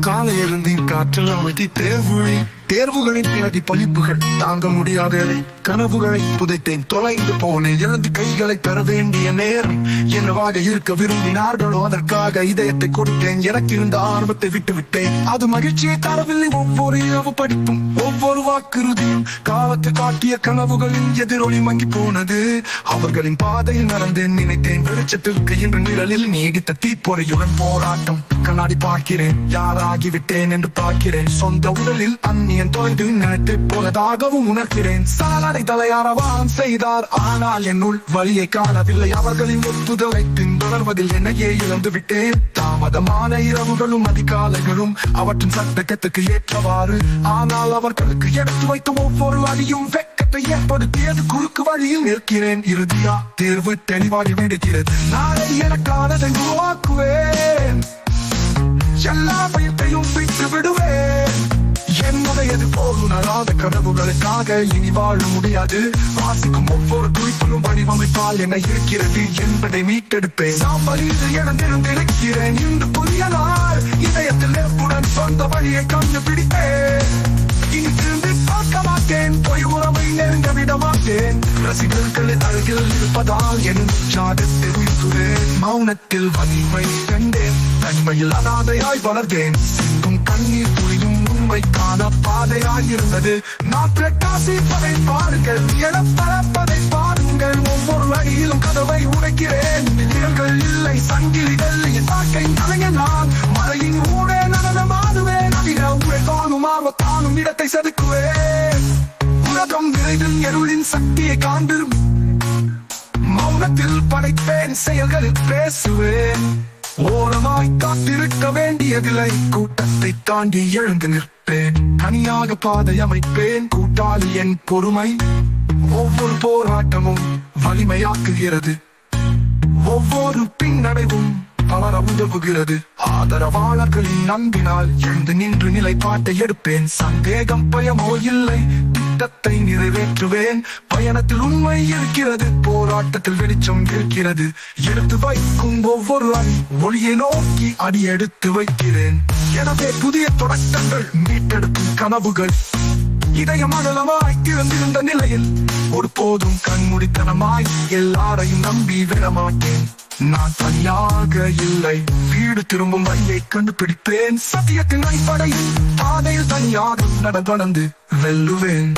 காலை எழுந்தின் காற்றில் அமைதி தேர்வுகளை தேர்வுகளின் பிறகு பழிப்புகள். தாங்க முடியாத கனவுகளை புதைத்தேன். தொலைந்து போனேன். எழுந்து கைகளை பெற வேண்டிய நேரம். என்னவாக இருக்க விரும்பினார்களோ அதற்காக இதயத்தை கொடுத்தேன். எனக்கு இருந்த ஆர்வத்தை விட்டுவிட்டேன். அது மகிழ்ச்சியை தரவில்லை. ஒவ்வொரு இரவு படிப்பும் ஒவ்வொரு வாக்குறுதியும். காலத்து காட்டிய கனவுகளின் எதிரொலி மங்கி போனது. அவர்களின் பாதையில் நடந்தேன் நினைத்தேன். வெளிச்சத்திற்கு இன்று நிழலில் நீடித்த தீப்பொறையுடன் போராட்டம். கண்ணாடி பார்க்கிறேன். யாராகிவிட்டேன் என்று பார்க்கிறேன். சொந்த உடலில் அந்நியன் தொலைந்து நினைத்து போனதாகவும் உணர்கிறேன். சாலடை தலையாரவான் செய்தார். ஆனால் என்னுள் வழியை காணவில்லை. அவர்களின் ஒத்துதலை பின்தொடர்வதில் என்னையே இழந்து விட்டேன். தாமதமான இரவுகளும் அதிகாலைகளும் அவற்றின் சட்டக்கத்துக்கு ஏற்றவாறு. ஆனால் அவர்களுக்கு எடுத்து வைத்த ஒவ்வொரு அடியும் வெக்கத்தை ஏற்படுத்தியது குறுக்கு வழியில் நிற்கிறேன். இறுதியா தேர்வு தெளிவாகி வேண்டுகிறது நாளை எனக்கானதை உருவாக்குவேன். என்னுடையது போலுணராத கனவுகளுக்காக இனி வாழ முடியாது. வாசிக்கும் ஒவ்வொரு குறிப்பிலும் வடிவமைப்பால் என்ன இருக்கிறது என்பதை மீட்டெடுப்பேன். சாம்பலில் எனந்திருந்திருக்கிறேன் இன்று புதிய நாள் இதயத்தில் நெருப்புடன் சொந்த வழியை கண்டுபிடிப்பேன். இனி திரும்பி பார்க்க மாட்டேன். பொய் உறவை நெருங்க விட மாட்டேன். ரசிகர்கள் அருகில் இருப்பதால் என் உற்சாகத்தை உயிர்த்துவேன். மௌனத்தில் வலிமை கண்டேன். தன்மையில் அனாதையாய் வளர்ந்தேன் சிந்தும் கண்ணீர் துளியும் உண்மைக்கான பாதையாய் இருந்தது நான் பிரகாசிப்பதை பாருங்கள் என பரப்பதை பாருங்கள். ஒவ்வொரு வழியிலும் கதவை உடைக்கிறேன். நிழல்கள் இல்லை சங்கிலிகள் என் வாழ்க்கை நான். மலையின் ஊடே நடனமாடுவேன் அதிக உரை காணும் ஆர்வத்தானும் இடத்தை செதுக்குவேன். உலகம் விரைவில் எருளின் சக்தியை காண்பிரும். மௌனத்தில் படைப்பேன் செயல்களில் பேசுவேன். ஓரமாய் காத்திருக்க வேண்டியதில்லை. கூட்டத்தை தாண்டி எழுந்து நிற்பேன். தனியாக பாதை அமைப்பேன் கூட்டாளி என் பொறுமை ஒவ்வொரு போராட்டமும் வலிமையாக்குகிறது. ஒவ்வொரு பின்னடைவும் பலர உதவுகிறது. ஆதரவாளர்களின் நம்பினால் எழுந்து நின்று நிலைப்பாட்டை எடுப்பேன். சந்தேகம் பயமோ இல்லை. திட்டத்தை நிறைவேற்றுவேன். பயணத்தில் உண்மை இருக்கிறது. போராட்டத்தில் வெளிச்சம் இருக்கிறது எடுத்து வைக்கும் ஒவ்வொரு அடி ஒளியை நோக்கி அடி எடுத்து வைக்கிறேன். எனவே புதிய தொடக்கங்கள். மீட்டெடுக்கும் கனவுகள். இதயம் திறந்திருந்த நிலையில் ஒருபோதும் கண்முடித்தனமாய் எல்லாரையும் நம்பி விடமாட்டேன். நான் தனியாக இல்லை. வீடு திரும்பும் வழியை கண்டுபிடிப்பேன். சத்தியத்தின் அடிப்படையில் பாதையில் தனியாக நடந்து வெல்லுவேன்.